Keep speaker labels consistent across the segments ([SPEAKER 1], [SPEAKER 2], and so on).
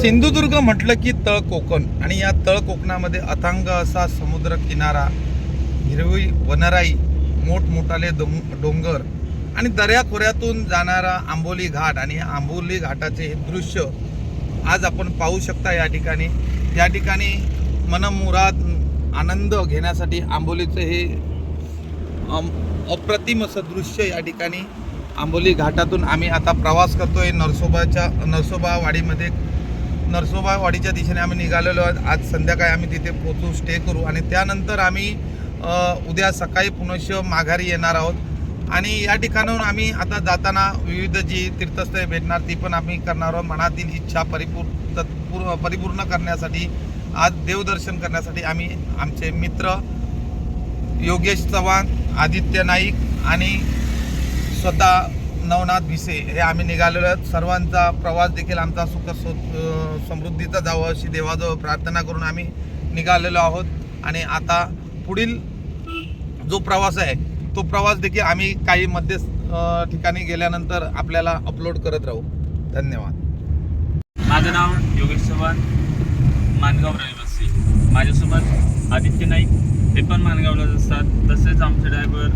[SPEAKER 1] सिंधुदुर्ग म्हटलं की तळ कोकण. आणि या तळ कोकणामध्ये अथांग असा समुद्र किनारा हिरवी वनराई मोठमोठाले डोंग डोंगर आणि दऱ्याखोऱ्यातून जाणारा आंबोली घाट. आणि आंबोली घाटाचे हे दृश्य आज आपण पाहू शकता या ठिकाणी. या ठिकाणी मनमुराद आनंद घेण्यासाठी आंबोलीचं हे अम, अप्रतिम असं दृश्य या ठिकाणी आंबोली घाटातून आम्ही आता प्रवास करतोय नरसोबाच्या नरसोबा वाडीमध्ये नरसोबा वाडीच्या दिशेने आम्ही निघालेलो आहोत. आज संध्याकाळी आम्ही तिथे पोचू स्टे करू. आणि त्यानंतर आम्ही उद्या सकाळी पुनश माघारी येणार आहोत. आणि या ठिकाणाहून आम्ही आता जाताना विविध जी तीर्थस्थळे भेटणार ती पण आम्ही करणार आहोत. मनातील इच्छा परिपूर्ण तत्पूर्ण परिपूर्ण करण्यासाठी आज देवदर्शन करण्यासाठी आम्ही आमचे मित्र योगेश चव्हाण आदित्य नाईक आणि स्वतः नवनाथ भिसे हे आम्ही निघालेलो आहोत. सर्वांचा प्रवास देखील आमचा सुख सो समृद्धीचा जावं अशी देवाजवळ प्रार्थना करून आम्ही निघालेलो आहोत. आणि आता पुढील जो प्रवास आहे तो प्रवास देखील आम्ही काही मध्य ठिकाणी गेल्यानंतर आपल्याला अपलोड करत राहू. धन्यवाद.
[SPEAKER 2] माझं नाव योगेश चव्हाण मानगाव रहिवासी. माझ्यासोबत आदित्य नाईक हे पण मानगावलाच असतात. तसेच आमचे ड्रायव्हर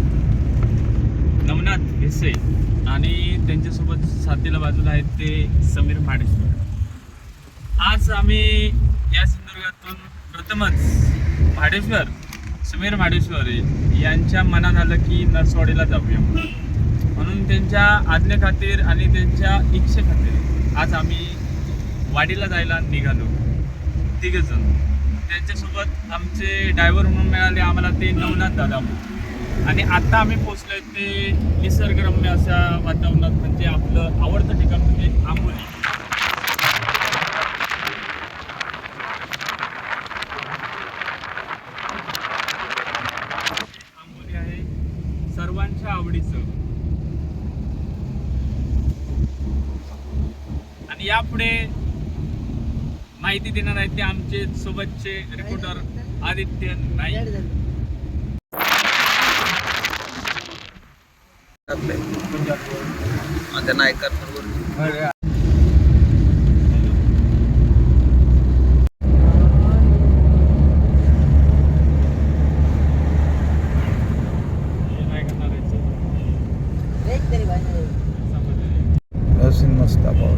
[SPEAKER 2] नवनाथ भिसे. त्यांच्यासोबत साथीला बाजूला आहेत ते समीर महाडेश्वर आज आम्ही या सिंधुदुर्गातून प्रथमच महाडेश्वर समीर भाडेश्वर यांच्या मनात आलं की नरसवाडीला जाऊया. म्हणून त्यांच्या आज्ञेखातीर आणि त्यांच्या इच्छेखातीर आज आम्ही वाडीला जायला निघालो. तिघेजण. त्यांच्यासोबत आमचे ड्रायव्हर म्हणून मिळाले आम्हाला ते नवनाथ दादा म्हणून. आणि आता आम्ही पोचलोय ते निसर्गरम्य अशा वातावरणात म्हणजे आपलं आवडतं ठिकाण म्हणजे आंबोली. आंबोली आहे सर्वांच्या आवडीचं. आणि यापुढे माहिती देणार आहेत ते आमचे सोबतचे रिपोर्टर आदित्य. नाईक.
[SPEAKER 1] नायकांबरोबर
[SPEAKER 2] हे.
[SPEAKER 1] व्यवस्थित मस्त आपण.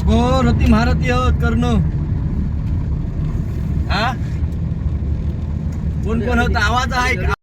[SPEAKER 3] अगो रती महारथी आहोत कर्ण. कोण कोण होतं आवाज आहे का?